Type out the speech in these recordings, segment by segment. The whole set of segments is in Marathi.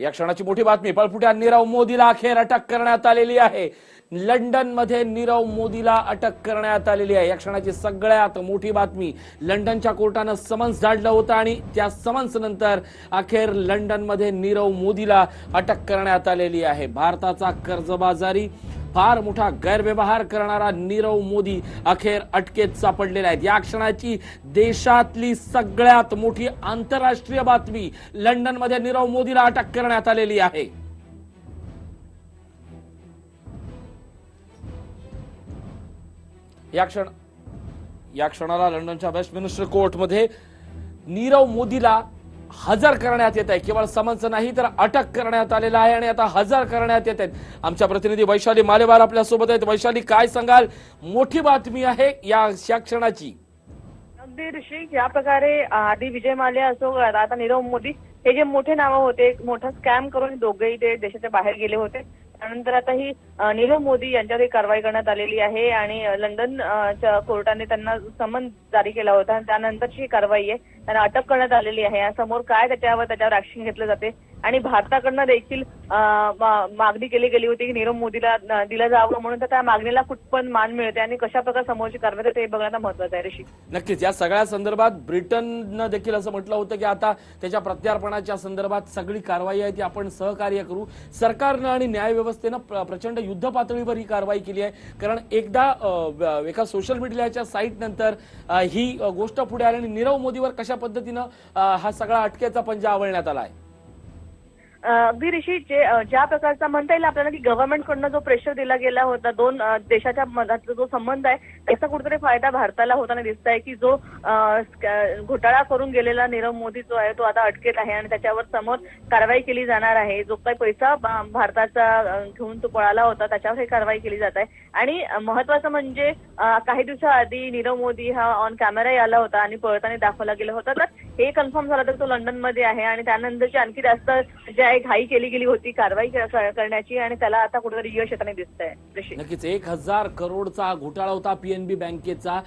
या क्षणाची मोठी बातमी. पळपुट्या नीरव मोदीला अखेर अटक करण्यात आलेली आहे. लंडनमध्ये नीरव मोदीला अटक करण्यात आलेली आहे. या क्षणाची सगळ्यात मोठी बातमी लंडनच्या कोर्टानं समन्स धाडलं होतं आणि त्या समन्स नंतर अखेर लंडनमध्ये नीरव मोदीला अटक करण्यात आलेली आहे. भारताचा कर्जबाजारी फार मोठा गैरव्यवहार करणारा नीरव मोदी अखेर अटकेत सापडलेला आहे या क्षणाची देशातली सगळ्यात मोठी आंतरराष्ट्रीय बातमी लंडनमध्ये नीरव मोदीला अटक करण्यात आलेली आहे. या क्षण या क्षणाला लंडनच्या वेस्टमिनिस्टर कोर्टमध्ये नीरव मोदीला हजर करण्यात येत आहे. केवळ समन्स नाही तर अटक करण्यात आलेला आहे आणि आता हजर करण्यात येत आहेत. आमच्या प्रतिनिधी वैशाली मालेवार आपल्यासोबत आहेत. वैशाली काय सांगाल? मोठी बातमी आहे या या अगदी ऋषी या प्रकारे आधी विजय माल्या असो आता नीरव मोदी हे जे मोठे नावं होते मोठा स्कॅम करून दोघेही ते देशाच्या बाहेर गेले होते. त्यानंतर आता ही नीरव मोदी यांच्यावर कारवाई करण्यात आलेली आहे आणि लंडन कोर्टाने त्यांना समन जारी केला होता आणि त्यानंतरची ही कारवाई आहे. त्यांना अटक करण्यात आलेली आहे. समोर काय त्याच्यावर त्याच्यावर ऍक्शन घेतलं जाते. आणि भारताकडनं देखील मागणी केली गेली होती की नीरव मोदीला दिलं जावं म्हणून तर त्या मागणीला कुठपण मान मिळते आणि कशा प्रकारे समोरची कारवाई ते बघणं महत्वाचं आहे ऋषी. नक्कीच. या सगळ्या संदर्भात ब्रिटननं देखील असं म्हटलं होतं की आता त्याच्या प्रत्यार्पणाच्या संदर्भात सगळी कारवाई आहे ती आपण सहकार्य करू. सरकारनं आणि न्याय व्यवस्थेनं प्रचंड युद्ध पातळीवर ही कारवाई केली आहे. कारण एकदा एका सोशल मीडियाच्या साईट नंतर ही गोष्ट पुढे आली आणि नीरव मोदीवर कशा पद्धतीनं हा सगळा अटकेचा पंजा आवळण्यात आला आहे अगदी ऋषी जे ज्या प्रकारचा म्हणता येईल आपल्याला की गव्हर्नमेंट कडनं जो प्रेशर दिला गेला होता दोन देशाच्या मधातला जो संबंध आहे त्याचा कुठेतरी फायदा भारताला होताना दिसत आहे की जो घोटाळा करून गेलेला नीरव मोदी जो आहे तो आता अटकेत आहे आणि त्याच्यावर समोर कारवाई केली जाणार आहे. जो काही पैसा भारताचा घेऊन तो पळाला होता त्याच्यावर ही कारवाई केली जात आहे. आणि महत्वाचं म्हणजे काही दिवसाआधी नीरव मोदी हा ऑन कॅमेराही आला होता आणि पळताना दाखवला गेला होता. तर हे कन्फर्म झालं तर तो लंडनमध्ये आहे आणि त्यानंतरची आणखी जास्त जे आहे घाई केली गेली होती कारवाई करण्याची आणि त्याला आता कुठेतरी यश येताना दिसत आहे नक्कीच एक हजार करोडचा घोटाळा होता पीएनबी बँकेचा.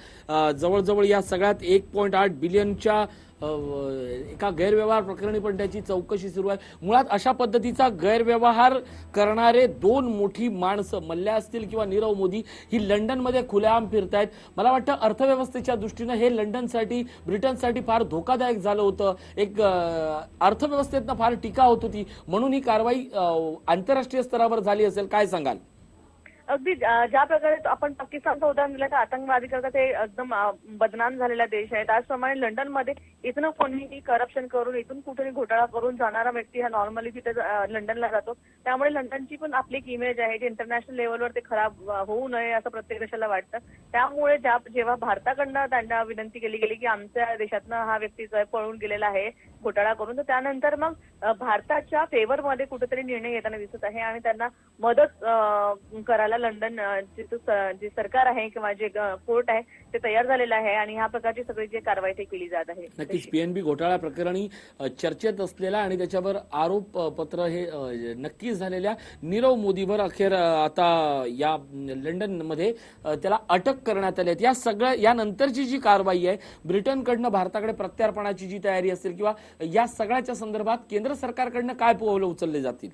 जवळजवळ या सगळ्यात एक पॉईंट आठ बिलियनच्या एका गैरव्यवहार प्रकरणी पण त्याची चौकशी सुरू आहे. मुळात अशा पद्धतीचा गैरव्यवहार करणारे दोन मोठी माणसं मल्ल्या असतील किंवा नीरव मोदी ही लंडनमध्ये खुलेआम फिरतायत. मला वाटतं अर्थव्यवस्थेच्या दृष्टीनं हे लंडनसाठी ब्रिटनसाठी फार धोकादायक झालं होतं. एक अर्थव्यवस्थेतनं फार टीका होत होती. म्हणून ही कारवाई आंतरराष्ट्रीय स्तरावर झाली असेल. काय सांगाल? अगदी ज्या प्रकारे आपण पाकिस्तानचं उदाहरण दिलं तर आतंकवादी करता ते एकदम बदनाम झालेला देश आहे. त्याचप्रमाणे लंडनमध्ये इथनं कोणीही करप्शन करून इथून कुठेही घोटाळा करून जाणारा व्यक्ती हा नॉर्मली तिथे लंडनला जातो. त्यामुळे लंडनची पण आपली एक इमेज आहे जी इंटरनॅशनल लेवलवर ते खराब होऊ नये असं प्रत्येक देशाला वाटतं. त्यामुळे ज्या जेव्हा भारताकडनं त्यांना विनंती केली गेली की आमच्या देशातनं हा व्यक्ती जो आहे पळून गेलेला आहे घोटाळा करून तर त्यानंतर मग भारताच्या फेवरमध्ये कुठेतरी निर्णय येताना दिसत आहे आणि त्यांना मदत करायला करायला लंडन जे सरकार आहे किंवा जे कोर्ट आहे ते तयार झालेलं आहे आणि ह्या प्रकारची सगळी जी कारवाई ते केली जात आहे. नक्कीच. पीएनबी घोटाळा प्रकरणी चर्चेत असलेला आणि त्याच्यावर आरोप पत्र हे नक्कीच झालेल्या नीरव मोदीवर अखेर आता या लंडनमध्ये मध्ये त्याला अटक करण्यात आली या सगळ्या यानंतरची जी कारवाई आहे ब्रिटनकडनं भारताकडे प्रत्यार्पणाची जी तयारी असेल किंवा या सगळ्याच्या संदर्भात केंद्र सरकारकडनं काय पावलं उचलले जातील?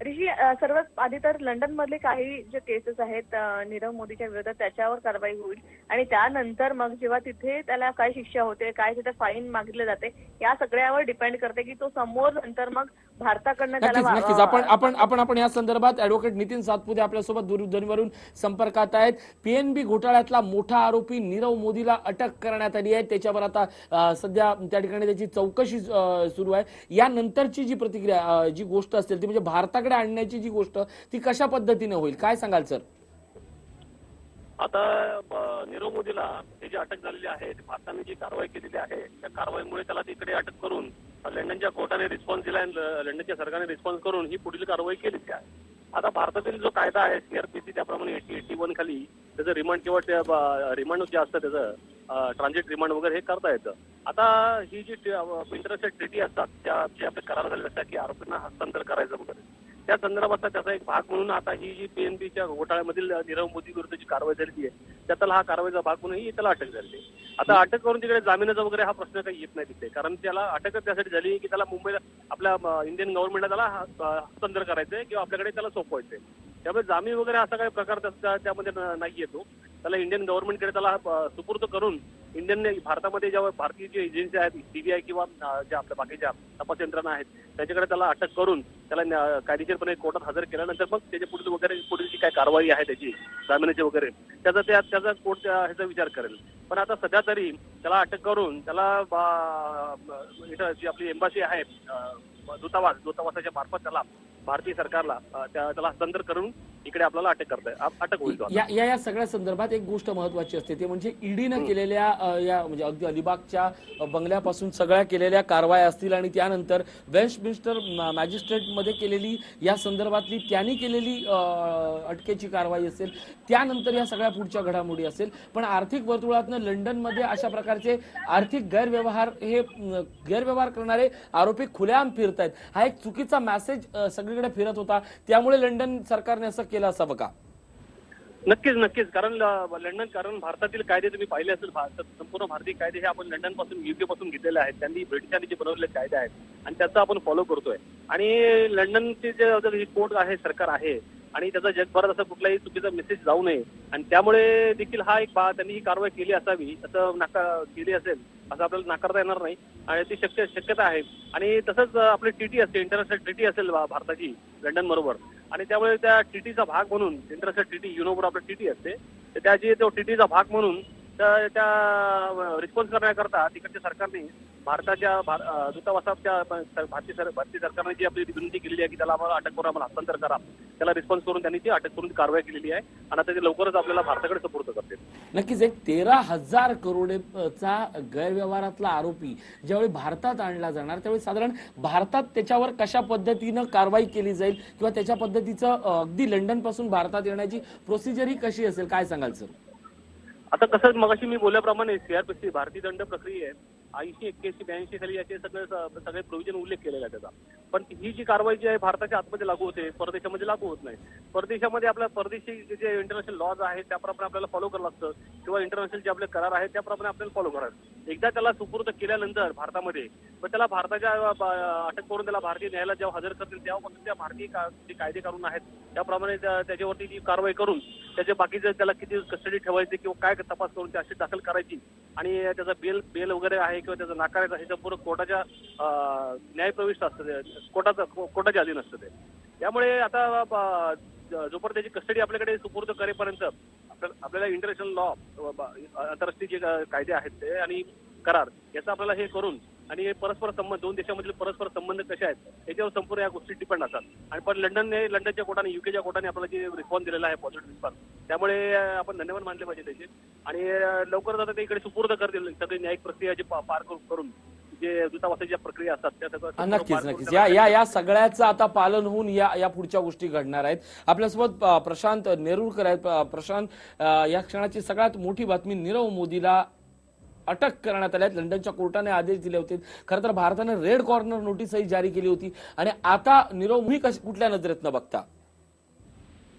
ऋषी सर्वात आधी तर लंडन मधले काही जे केसेस आहेत नीरव मोदीच्या विरोधात त्याच्यावर कारवाई होईल. आणि त्यानंतर मग जेव्हा तिथे त्याला काय शिक्षा होते काय तिथे फाईन मागितले जाते या सगळ्यावर डिपेंड करते की तो समोर नंतर मग भारताकडनं त्याला आपण आपण आपण आपण या संदर्भात ऍडव्होकेट नितीन सातपुते आपल्यासोबत दूरध्वनीवरून संपर्कात आहेत. पीएनबी घोटाळ्यातला मोठा आरोपी नीरव मोदीला अटक करण्यात आली आहे. त्याच्यावर आता सध्या त्या ठिकाणी त्याची चौकशी सुरू आहे. यानंतरची जी प्रतिक्रिया जी गोष्ट असेल ती म्हणजे भारताकडे आणण्याची जी गोष्ट ती कशा पद्धतीने होईल? काय सांगाल सर? आता नीरव मोदीला ही जी अटक झालेली आहे भारताने जी कारवाई केलेली आहे त्या कारवाईमुळे त्याला तिकडे अटक करून लंडनच्या कोर्टाने रिस्पॉन्स दिला लंडनच्या सरकारने रिस्पॉन्स करून ही पुढील कारवाई केलेली आहे. आता भारतातील जो कायदा आहे सीआरपीसी त्याप्रमाणे एटी एटी वन खाली त्याचं रिमांड किंवा त्या रिमांड जे असतं त्याचं ट्रान्झिट रिमांड वगैरे हे करता येतं. आता ही जी इंटरनॅशनल ट्रिटी असतात त्या जे आपले करार झालेले असतात की आरोपींना हस्तांतर करायचं वगैरे त्या संदर्भातला त्याचा एक भाग म्हणून आता ही जी पीएनबीच्या घोटाळ्यामधील नीरव मोदी विरुद्ध जी कारवाई झालेली आहे त्यातला हा कारवाईचा भाग म्हणून त्याला अटक झाली. आता अटक करून तिकडे जामिनाचा वगैरे हा प्रश्न काही येत नाही तिथे कारण त्याला अटकच त्यासाठी झाली की त्याला मुंबईला आपल्या इंडियन गव्हर्नमेंटला त्याला ह- हस्तांतर करायचंय किंवा आपल्याकडे त्याला सोपवायचंय त्यामुळे जामीन वगैरे असा काही प्रकार त्यामध्ये नाही येतो. त्याला इंडियन गव्हर्नमेंटकडे त्याला सुपूर्द करून इंडियन भारतामध्ये ज्या भारतीय जे एजन्सी आहेत सीबीआय किंवा ज्या आपल्या बाकीच्या तपास यंत्रणा आहेत त्याच्याकडे त्याला अटक करून त्याला कायदेशीरपणे कोर्टात हजर केल्यानंतर मग त्याच्या पुढील वगैरे पुढील जी काय कारवाई आहे त्याची जामिनाची वगैरे त्याचा त्या त्याचा कोर्ट ह्याचा विचार करेल. पण आता सध्या तरी त्याला अटक करून त्याला बा- इथं जी आपली एम्बासी आहे दूतावास दूतावासाच्या मार्फत त्याला भारतीय सरकारला त्याला हस्तांतर करून इकडे आपल्याला अटक करताय. अटक होईल. या या या सगळ्या संदर्भात एक गोष्ट महत्वाची असते. ते म्हणजे ईडीनं केलेल्या या म्हणजे अगदी अलिबागच्या बंगल्यापासून सगळ्या केलेल्या कारवाया असतील आणि त्यानंतर वेस्टमिन्स्टर मॅजिस्ट्रेटमध्ये केलेली या संदर्भातली त्यांनी केलेली अटकेची कारवाई असेल त्यानंतर या सगळ्या पुढच्या घडामोडी असेल. पण आर्थिक वर्तुळातनं लंडनमध्ये अशा प्रकारचे आर्थिक गैरव्यवहार हे गैरव्यवहार करणारे आरोपी खुलेआम फिरतायत हा एक चुकीचा मेसेज सगळीकडे फिरत होता. त्यामुळे लंडन सरकारने असं केलं असं बघा नक्कीच नक्कीच. कारण लंडन कारण भारतातील कायदे तुम्ही पाहिले असेल संपूर्ण भारतीय कायदे हे आपण लंडनपासून युके पासून घेतलेले आहेत. त्यांनी ब्रिटिशांनी जे बनवलेले कायदे आहेत आणि त्याचा आपण फॉलो करतोय. आणि लंडनचे जे कोर्ट आहे सरकार आहे आणि त्याचा जगभरात असं कुठलाही चुकीचा मेसेज जाऊ नये. आणि त्यामुळे देखील हा एक बा त्यांनी ही कारवाई केली असावी असं नाका केली असेल असं आपल्याला नाकारता येणार नाही. आणि ती शक्य शक्यता आहे. आणि तसंच आपली टीटी असते इंटरनॅशनल टीटी असेल भारताची लंडन बरोबर. आणि त्यामुळे त्या टीटीचा भाग म्हणून इंटरनॅशनल टीटी युनोवर आपलं टीटी असते तर त्याची तो टीटीचा भाग म्हणून तर त्या रिस्पॉन्स करण्याकरता तिकडच्या सरकारने भारताच्या दूतावासाच्या भारतीय सर भारतीय सरकारने जी आपली विनंती केलेली आहे की त्याला आम्हाला अटक करून आम्हाला हस्तांतर करा त्याला रिस्पॉन्स करून त्यांनी ती अटक करून कारवाई केलेली आहे आणि आता ते लवकरच आपल्याला भारताकडे सपोर्ट करते नक्कीच एक तेरा हजार करोडेचा गैरव्यवहारातला आरोपी ज्यावेळी भारतात आणला जाणार त्यावेळी साधारण भारतात त्याच्यावर कशा पद्धतीनं कारवाई केली जाईल किंवा त्याच्या पद्धतीचं अगदी लंडनपासून भारतात येण्याची प्रोसिजर ही कशी असेल काय सांगाल सर आता कसं मगाशी मी बोलल्याप्रमाणे सीआरपीसी भारतीय दंड प्रक्रिया आहे ऐंशी एक्क्याऐंशी ब्याऐंशी खाली याचे सगळे सगळे प्रोव्हिजन उल्लेख केलेला आहे त्याचा पण ही जी कारवाई जी आहे भारताच्या आतमध्ये लागू होते परदेशामध्ये लागू होत नाही. परदेशामध्ये आपल्या परदेशी जे- इंटरनॅशनल लॉज आहेत त्याप्रमाणे आपल्याला फॉलो करावं लागतं. किंवा इंटरनॅशनल जे आपले करार आहेत त्याप्रमाणे आपल्याला फॉलो करावं एकदा त्याला सुपूर्द केल्यानंतर भारतामध्ये मग त्याला भारताच्या अटक करून त्याला भारतीय न्यायालयात जेव्हा हजर करतील तेव्हापासून त्या भारतीय का- जे कायदे कानून आहेत त्याप्रमाणे त्या- त्याच्यावरती जी कारवाई करून त्याचे बाकीचे त्याला किती कस्टडी ठेवायची किंवा काय तपास करून ते अशी दाखल करायची आणि त्याचा बेल बेल वगैरे आहे किंवा त्याचा नाकारायचा हे संपूर्ण कोर्टाच्या न्यायप्रविष्ट असतं ते. कोर्टाचं कोर्टाच्या अधीन असतं ते. त्यामुळे आता जोपर्यंत त्याची कस्टडी आपल्याकडे सुपूर्द करेपर्यंत आपल्याला इंटरनॅशनल लॉ आंतरराष्ट्रीय जे कायदे आहेत ते आणि करार याचा आपल्याला हे करून आणि हे परस्पर संबंध दोन देशामधील परस्पर संबंध कसे आहेत याच्यावर संपूर्ण या गोष्टी डिपेंड असतात आणि पण लंडनने लंडनच्या कोर्टाने युकेच्या कोर्टाने आपल्याला जे रिस्पॉन्स दिलेला आहे पॉझिटिव्ह रिस्पॉन्स त्यामुळे आपण धन्यवाद मानले पाहिजे त्याचे. आणि लवकरच आता ते इकडे सुपूर्द करतील सगळी न्यायिक प्रक्रिया जी पार करू- करून जे दूतावासाच्या प्रक्रिया असतात त्या सगळं नक्कीच नक्कीच. या या या सगळ्याचं आता पालन होऊन या या पुढच्या गोष्टी घडणार आहेत. आपल्यासोबत प्रशांत नेरुरकर आहेत. प्रशांत या क्षणाची सगळ्यात मोठी बातमी नीरव मोदीला अटक करण्यात आल्यात लंडनच्या कोर्टाने आदेश दिले होते. खरं तर भारताने रेड कॉर्नर नोटीसही जारी केली होती. आणि आता नीरव मोदी कश- कुठल्या नजरेतनं बघता?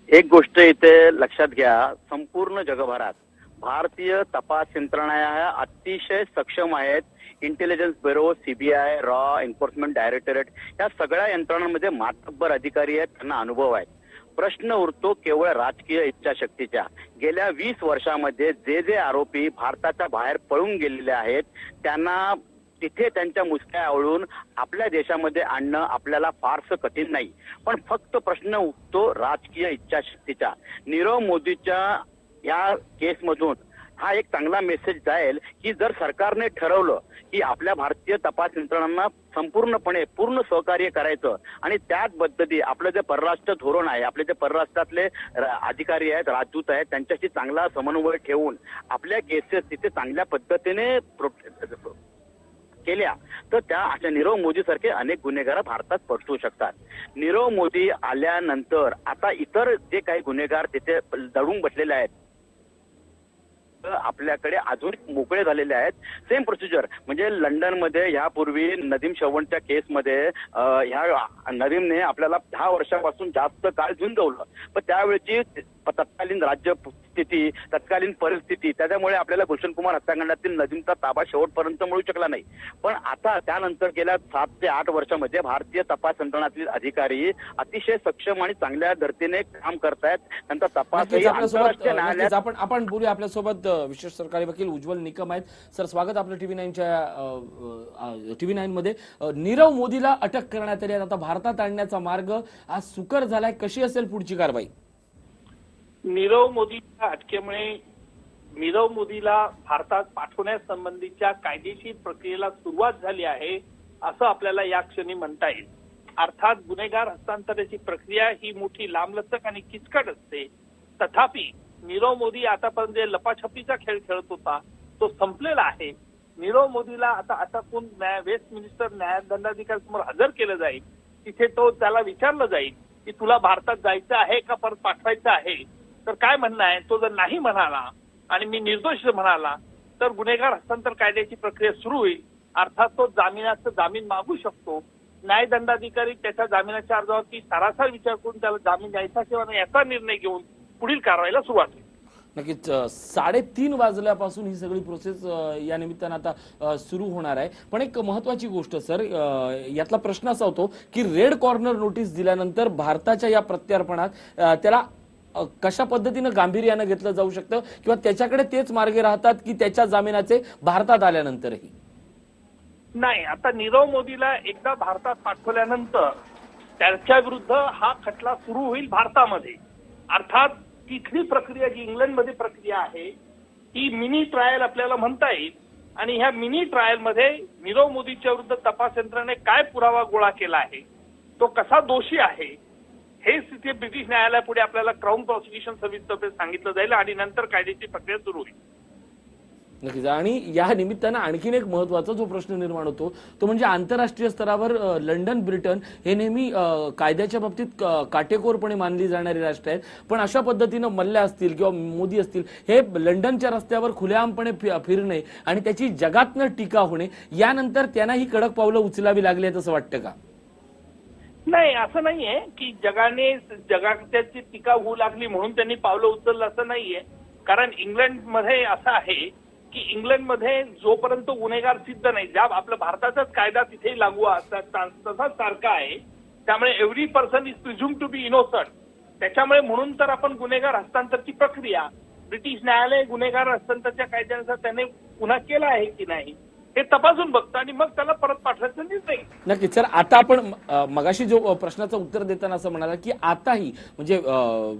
एक गोष्ट इथे लक्षात घ्या. संपूर्ण जगभरात भारतीय तपास यंत्रणा ह्या अतिशय सक्षम आहेत. इंटेलिजन्स ब्युरो सीबीआय रॉ एन्फोर्समेंट डायरेक्टरेट या सगळ्या यंत्रणांमध्ये मातब्बर अधिकारी आहेत. त्यांना अनुभव आहे प्रश्न उरतो केवळ राजकीय इच्छाशक्तीच्या. गेल्या वीस वर्षामध्ये जे जे आरोपी भारताच्या बाहेर पळून गेलेले आहेत त्यांना तिथे त्यांच्या मुसक्या आवळून आपल्या देशामध्ये आणणं आपल्याला फारसं कठीण नाही. पण फक्त प्रश्न उठतो राजकीय इच्छाशक्तीचा. नीरव मोदीच्या या केसमधून हा एक चांगला मेसेज जाईल की जर सरकारने ठरवलं की आपल्या भारतीय तपास यंत्रणांना संपूर्णपणे पूर्ण सहकार्य करायचं आणि त्याच पद्धती आपलं जे परराष्ट्र धोरण आहे आपले जे परराष्ट्रातले अधिकारी आहेत राजदूत आहेत त्यांच्याशी चांगला समन्वय ठेवून आपल्या केसेस तिथे चांगल्या पद्धतीने प्रो- केल्या तर त्या अशा नीरव मोदी सारखे अनेक गुन्हेगार भारतात परतू शकतात. नीरव मोदी आल्यानंतर आता इतर जे काही गुन्हेगार तिथे दडून बसलेले आहेत आपल्याकडे अजून मोकळे झालेले आहेत. सेम प्रोसिजर म्हणजे लंडनमध्ये ह्यापूर्वी नदीम शवणच्या केसमध्ये ह्या नदीमने आपल्याला दहा वर्षापासून जास्त काळ झुंजवलं पण त्यावेळची तत्कालीन राज्य स्थिती तत्कालीन परिस्थिती त्याच्यामुळे आपल्याला गुलशन कुमार हत्याकांडातील नदीमचा ताबा शेवटपर्यंत मिळू शकला नाही. पण आता त्यानंतर गेल्या सात ते आठ वर्षामध्ये भारतीय तपास यंत्रणातील अधिकारी अतिशय सक्षम आणि चांगल्या धर्तीने काम करतायत. त्यांचा तपासही आंतरराष्ट्रीय न्यायालयात नक्कीच आपण आपण बोलूया आपल्यासोबत विशेष सरकारी वकील उज्ज्वल निकम आहेत. सर स्वागत आपलं टीव्ही नाईनच्या टीव्ही नाईन नीरव मोदीला अटक करण्यात आली आता भारतात आणण्याचा मार्ग आज सुकर झालाय. कशी असेल पुढची कारवाई? नीरव मोदीच्या अटकेमुळे नीरव मोदीला भारतात पाठवण्यासंबंधीच्या कायदेशीर प्रक्रियेला सुरुवात झाली आहे असं आपल्याला या क्षणी म्हणता येईल. अर्थात गुन्हेगार हस्तांतराची प्रक्रिया ही मोठी लांबलचक आणि किचकट असते. तथापि नीरव मोदी आतापर्यंत जे लपाछपीचा खेळ खेळत होता तो संपलेला आहे. नीरव मोदीला आता अटकून न्याय वेस्ट मिनिस्टर न्यायदंडाधिकारी समोर हजर केलं जाईल. तिथे तो त्याला विचारलं जाईल की तुला भारतात जायचं आहे का परत पाठवायचं आहे? तर काय म्हणणं आहे? तो जर नाही म्हणाला आणि मी निर्दोष म्हणाला तर गुन्हेगार हस्तांतर कायद्याची प्रक्रिया सुरू होईल. अर्थात तो जामिनाचं जामीन मागू शकतो. न्यायदंडाधिकारी त्याच्या जामिनाच्या अर्जावरती सारासार विचार करून त्याला जामीन द्यायचा किंवा नाही याचा निर्णय घेऊन पुढील कारवाईला सुरुवात. होईल नक्कीच साडेतीन वाजल्यापासून ही सगळी प्रोसेस या निमित्तानं आता सुरू होणार आहे. पण एक महत्वाची गोष्ट सर यातला प्रश्न असा होतो की रेड कॉर्नर नोटीस दिल्यानंतर भारताच्या या प्रत्यार्पणात त्याला कशा पद्धतीनं गांभीर्यानं घेतलं जाऊ शकतं? किंवा त्याच्याकडे तेच मार्गे राहतात की त्याच्या जामिनाचे भारतात आल्यानंतरही? नाही आता नीरव मोदीला एकदा भारतात पाठवल्यानंतर त्याच्या विरुद्ध हा खटला सुरू होईल भारतामध्ये. अर्थात तिथली प्रक्रिया जी इंग्लंडमध्ये प्रक्रिया आहे ती मिनी ट्रायल आपल्याला म्हणता येईल. आणि ह्या मिनी ट्रायलमध्ये नीरव मोदीच्या विरुद्ध तपास यंत्रणेने काय पुरावा गोळा केला आहे तो कसा दोषी आहे हे तिथे ब्रिटिश न्यायालयापुढे आपल्याला क्राऊन प्रॉसिक्युशन सर्व्हिसतर्फे सांगितलं जाईल आणि नंतर कायद्याची प्रक्रिया सुरू होईल. नक्कीच. आणि या निमित्तानं आणखीन एक महत्त्वाचा जो प्रश्न निर्माण होतो तो म्हणजे आंतरराष्ट्रीय स्तरावर लंडन ब्रिटन हे नेहमी कायद्याच्या बाबतीत काटेकोरपणे मानली जाणारी राष्ट्र आहेत. पण अशा पद्धतीनं मल्ल्या असतील किंवा मोदी असतील हे लंडनच्या रस्त्यावर खुलेआमपणे फिरणे आणि त्याची जगातनं टीका होणे यानंतर त्यांना ही कडक पावलं उचलावी लागली आहेत असं वाटतं का? नाही असं नाहीये की जगाने जगाची टीका होऊ लागली म्हणून त्यांनी पावलं उचललं असं नाहीये. कारण इंग्लंडमध्ये असं आहे की इंग्लंडमध्ये जोपर्यंत गुन्हेगार सिद्ध नाही ज्या आपलं भारताचाच कायदा तिथेही लागू तसाच सारखा आहे त्यामुळे every person is presume to be innocent त्याच्यामुळे म्हणून तर आपण गुन्हेगार हस्तांतरची प्रक्रिया ब्रिटिश न्यायालय गुन्हेगार हस्तांतरच्या कायद्यानुसार त्याने पुन्हा केला आहे की नाही हे तपासून बघतं आणि मग त्याला परत पाठवायचा निर्णय घेतं. नक्कीच. सर आता आपण मगाशी जो प्रश्नाचं उत्तर देताना असं म्हणाला की आताही म्हणजे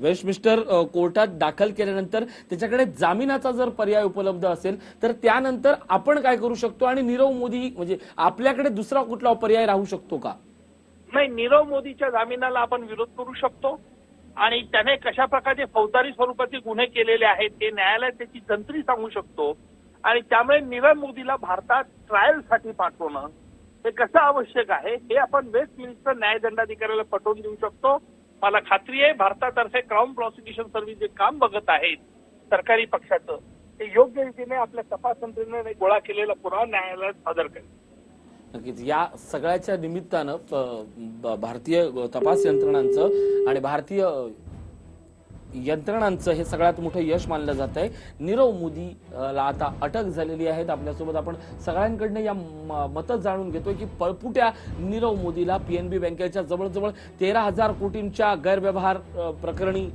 वेस्टमिस्टर कोर्टात दाखल केल्यानंतर त्याच्याकडे जामिनाचा जर पर्याय उपलब्ध असेल तर त्यानंतर आपण काय करू शकतो आणि नीरव मोदी म्हणजे आपल्याकडे दुसरा कुठला पर्याय राहू शकतो का? नाही नीरव मोदीच्या जामिनाला आपण विरोध करू शकतो. आणि त्याने कशा प्रकारचे फौजदारी स्वरूपाचे गुन्हे केलेले आहेत ते न्यायालयात त्याची जंत्री सांगू शकतो. आणि त्यामुळे नीरव मोदीला भारतात ट्रायलसाठी पाठवणं हे कसं आवश्यक आहे हे आपण वेस्ट मिनिस्टर न्यायदंडाधिकाऱ्याला पटवून देऊ शकतो. मला खात्री आहे भारतातर्फे क्राऊन प्रॉसिक्युशन सर्व्हिस जे काम बघत आहेत सरकारी पक्षाचं ते योग्य रीतीने आपल्या तपास यंत्रणेने गोळा केलेला पुरावा न्यायालयात सादर करेल. नक्कीच. या सगळ्याच्या निमित्तानं भारतीय तपास यंत्रणांचं आणि भारतीय यंत्रणांचं हे सगळ्यात मोठं यश मानलं जात आहे नीरव मोदी ला आता अटक झालेली आहेत आपल्यासोबत आपण सगळ्यांकडनं या म- मतं जाणून घेतोय की पळपुट्या नीरव मोदीला पीएनबी बँकेच्या जवळजवळ तेरा हजार कोटींच्या गैरव्यवहार प्रकरणी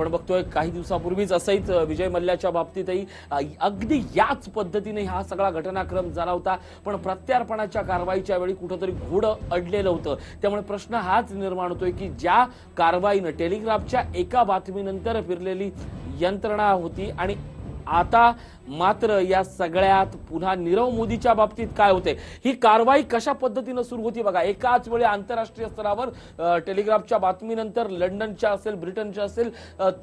आपण बघतोय काही दिवसापूर्वीच असंच विजय मल्ल्याच्या बाबतीतही अगदी याच पद्धतीने हा सगळा घटनाक्रम झाला होता. पण प्रत्यार्पणाच्या कारवाईच्या वेळी कुठंतरी घोडं अडलेलं होतं. त्यामुळे प्रश्न हाच निर्माण होतोय की ज्या कारवाईनं टेलिग्राफच्या एका बातमीनंतर फिरलेली यंत्रणा होती आणि आता मात्र या सगळ्यात पुन्हा नीरव मोदीच्या बाबतीत काय होते? ही कारवाई कशा पद्धतीनं सुरू होती बघा. एकाच वेळी आंतरराष्ट्रीय स्तरावर टेलिग्राफच्या बातमीनंतर लंडनच्या असेल ब्रिटनच्या असेल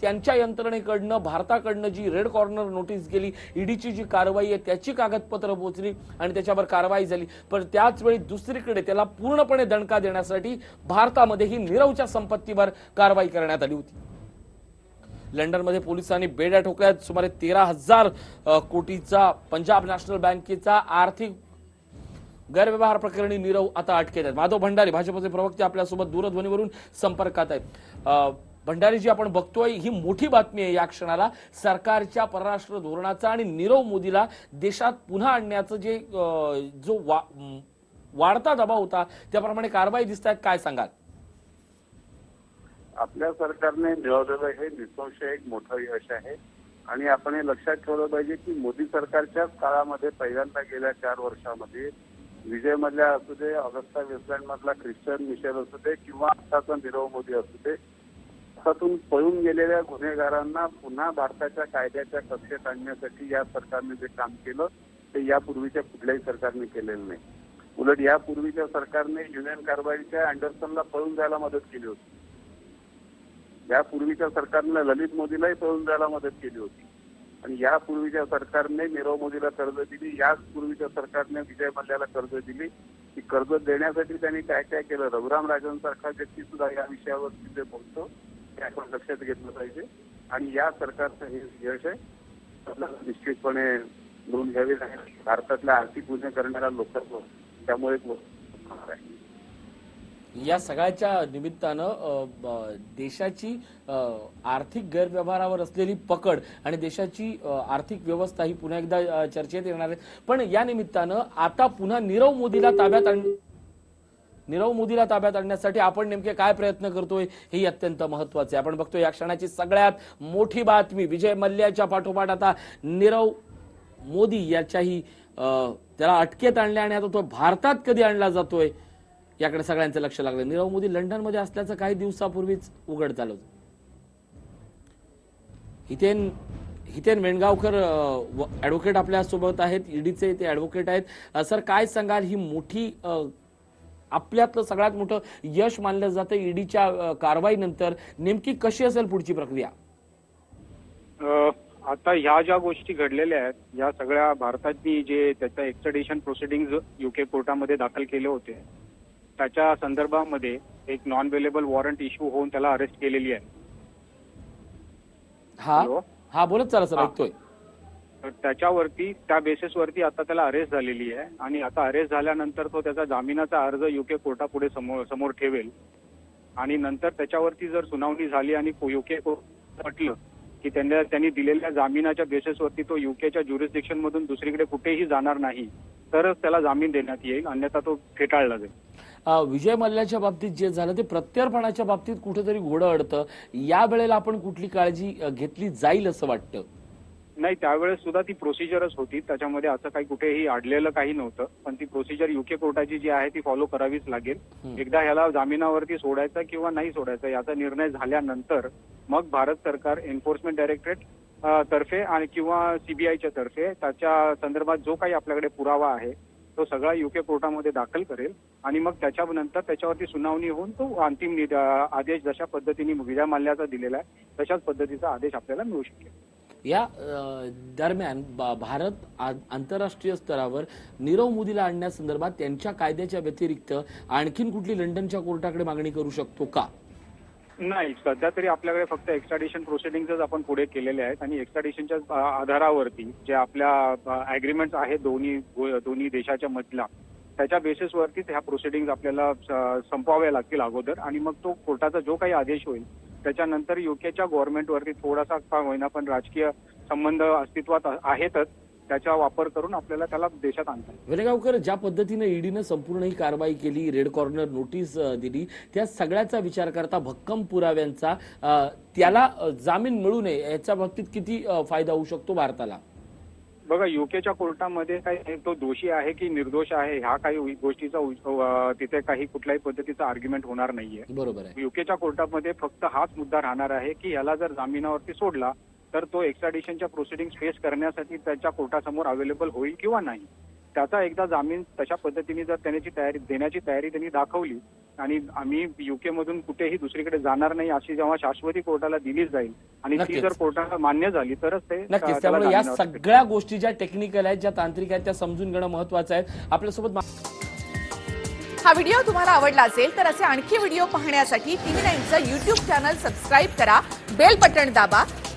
त्यांच्या यंत्रणेकडनं भारताकडनं जी रेड कॉर्नर नोटीस गेली ईडीची जी कारवाई आहे त्याची कागदपत्र पोचली आणि त्याच्यावर कारवाई झाली. पण त्याच वेळी दुसरीकडे त्याला पूर्णपणे दणका देण्यासाठी भारतामध्ये ही नीरवच्या संपत्तीवर कारवाई करण्यात आली होती. लंडनमध्ये पोलिसांनी बेड्या ठोकल्यात. सुमारे तेरा हजार कोटीचा पंजाब नॅशनल बँकेचा आर्थिक गैरव्यवहार प्रकरणी नीरव आता अटकेत आहेत. माधव भंडारी भाजपचे प्रवक्ते आपल्यासोबत दूरध्वनीवरून संपर्कात आहेत. भंडारीजी आपण बघतोय ही मोठी बातमी आहे या क्षणाला. सरकारच्या परराष्ट्र धोरणाचा आणि नीरव मोदीला देशात पुन्हा आणण्याचं जे जो वा- वाढता दबाव होता त्याप्रमाणे कारवाई दिसत आहेत काय सांगाल? आपल्या सरकारने मिळवलेलं हे निसंशय एक मोठं यश आहे. आणि आपण हे लक्षात ठेवलं पाहिजे की मोदी सरकारच्याच काळामध्ये पहिल्यांदा गेल्या चार वर्षामध्ये विजयमधल्या असू दे ऑगस्टा वेस्टलँड मधला ख्रिश्चन मिशेल असू दे किंवा आताचा नीरव मोदी असू दे भारतातून पळून गेलेल्या गुन्हेगारांना पुन्हा भारताच्या कायद्याच्या कक्षेत आणण्यासाठी या सरकारने जे काम केलं ते यापूर्वीच्या कुठल्याही सरकारने केलेलं नाही. उलट यापूर्वीच्या सरकारने युनियन कारवाईच्या अँडरसनला पळून जायला मदत केली होती. यापूर्वीच्या सरकारने ललित मोदीलाही पळून जायला मदत केली होती. आणि यापूर्वीच्या सरकारने नीरव मोदीला कर्ज दिली याच पूर्वीच्या सरकारने विजय मल्ल्याला कर्ज दिली. की कर्ज देण्यासाठी त्यांनी काय काय केलं? रघुराम राजनसारखा व्यक्ती सुद्धा या विषयावर तिथे बोलतो. ते आपण लक्षात घेतलं पाहिजे. आणि या सरकारचं हे यश आहे. आपल्याला निश्चितपणे नोंद घ्यावी लागेल. भारतातल्या आर्थिक गुन्हे करणाऱ्या लोकांवर त्यामुळे एक आहे. या सगळ्याच्या निमित्तानं देशाची आर्थिक गैरव्यवहारावर असलेली पकड आणि देशाची आर्थिक व्यवस्था ही पुन्हा एकदा चर्चेत येणार आहे. पण या निमित्तानं आता पुन्हा नीरव मोदीला ताब्यात आण नीरव मोदीला ताब्यात आणण्यासाठी आपण नेमके काय प्रयत्न करतोय हे अत्यंत महत्त्वाचे आपण बघतोय या क्षणाची सगळ्यात मोठी बातमी विजय मल्ल्याच्या पाठोपाठ आता नीरव मोदी याच्याही त्याला अटकेत आणल्या आणि आता तो भारतात कधी आणला जातोय? याकडे सगळ्यांचं लक्ष लागलं. नीरव मोदी लंडनमध्ये असल्याचं काही दिवसापूर्वीच उघड झालं होतं. हितेन हितेन वेणगावकर ऍडव्होकेट आपल्यासोबत आहेत. ईडीचे ते ऍडव्होकेट आहेत. सर काय सांगाल? ही मोठी आपल्यातलं सगळ्यात मोठं यश मानलं जातं ईडीच्या कारवाईनंतर. नेमकी कशी असेल पुढची प्रक्रिया? आता ह्या ज्या गोष्टी घडलेल्या आहेत या सगळ्या भारतातनी जे त्याचं एक्सट्रडिशन प्रोसिडिंग युके कोर्टामध्ये दाखल केले होते त्याच्या संदर्भामध्ये एक नॉन अवेलेबल वॉरंट इश्यू होऊन त्याला अरेस्ट केलेली आहे. हा? हा बोलत चला सर हा. ऐकतोय. तर त्याच्यावरती त्या बेसिसवरती आता त्याला अरेस्ट झालेली आहे आणि आता अरेस्ट झाल्यानंतर तो त्याचा जामिनाचा अर्ज युके कोर्टापुढे समोर समोर ठेवेल. आणि नंतर त्याच्यावरती जर सुनावणी झाली आणि युके कोर्ट म्हटलं की त्यांना त्यांनी दिलेल्या जामिनाच्या बेसिसवरती तो युकेच्या ज्युरिस्डिक्शन मधून दुसरीकडे कुठेही जाणार नाही तरच त्याला जामीन देण्यात येईल अन्यथा तो फेटाळला जाईल. विजय मल्ल्याच्या बाबतीत जे झालं ते प्रत्यर्पणाच्या बाबतीत कुठेतरी घोडं अडतं. या वेळेला आपण कुठली काळजी घेतली जाईल असं वाटतं? नाही त्यावेळेस सुद्धा ती प्रोसिजरच होती. त्याच्यामध्ये असं काही कुठेही अडलेलं काही नव्हतं. पण ती प्रोसिजर युके कोर्टाची जी आहे ती फॉलो करावीच लागेल. एकदा ह्याला जामिनावरती सोडायचं किंवा नाही सोडायचं याचा निर्णय झाल्यानंतर मग भारत सरकार एन्फोर्समेंट डायरेक्टरेट तर्फे आणि किंवा सीबीआयच्या तर्फे त्याच्या संदर्भात जो काही आपल्याकडे पुरावा आहे तो सगळा युके कोर्टामध्ये दाखल करेल आणि मग त्याच्यानंतर त्याच्यावरती सुनावणी होऊन तो अंतिम आदेश जशा पद्धतीने विजा माल्याचा दिलेला आहे तशाच पद्धतीचा आदेश आपल्याला मिळू शकेल. या दरम्यान भारत आंतरराष्ट्रीय स्तरावर नीरव मोदीला आणण्यासंदर्भात त्यांच्या कायद्याच्या व्यतिरिक्त आणखीन कुठली लंडनच्या कोर्टाकडे मागणी करू शकतो का? नाही सध्या तरी आपल्याकडे फक्त एक्स्ट्राडिशन प्रोसिडिंगच आपण पुढे केलेले आहेत आणि एक्स्ट्राडिशनच्या आधारावरती जे आपल्या अग्रीमेंट आहेत दोन्ही दोन्ही देशाच्या मधला त्याच्या बेसिसवरतीच ह्या प्रोसिडिंग आपल्याला संपवाव्या लागतील अगोदर आणि मग तो कोर्टाचा जो काही आदेश होईल त्याच्यानंतर युकेच्या गव्हर्नमेंटवरती थोडासा का होईना पण राजकीय संबंध अस्तित्वात आहेतच. त्याचा वापर करून आपल्याला त्याला देशात आणता येईल. वेणेगावकर ज्या पद्धतीनं ईडीनं संपूर्ण ही कारवाई केली रेड कॉर्नर नोटीस दिली त्या सगळ्याचा विचार करता भक्कम पुराव्यांचा त्याला जामीन मिळू नये याच्या बाबतीत किती फायदा होऊ शकतो भारताला? बघा युकेच्या कोर्टामध्ये काही तो दोषी आहे की निर्दोष आहे ह्या काही गोष्टीचा तिथे काही कुठल्याही पद्धतीचा आर्ग्युमेंट होणार नाहीये. बरोबर आहे. युकेच्या कोर्टामध्ये फक्त हाच मुद्दा राहणार आहे की याला जर जामिनावरती सोडला तर तो एक्स्ट्राडिशनच्या प्रोसिडिंग फेस करण्यासाठी त्याच्या कोर्टासमोर अवेलेबल होईल किंवा नाही त्याचा एकदा जामीन तशा पद्धतीने जर त्याची तयारी देण्याची तयारी त्यांनी दाखवली आणि आम्ही युके मधून कुठेही दुसरीकडे जाणार नाही अशी जेव्हा शाश्वती कोर्टाला दिली जाईल आणि ती. जर कोर्टाला मान्य झाली तरच ते नक्कीच त्यामुळे या. सगळ्या गोष्टी ज्या टेक्निकल आहेत ज्या तांत्रिक आहेत त्या समजून घेणं महत्वाचं आहे आपल्यासोबत हा व्हिडिओ तुम्हाला आवडला असेल तर असे आणखी व्हिडिओ पाहण्यासाठी टीव्ही नाईनचं युट्यूब चॅनल सबस्क्राईब करा बेल बटण दाबा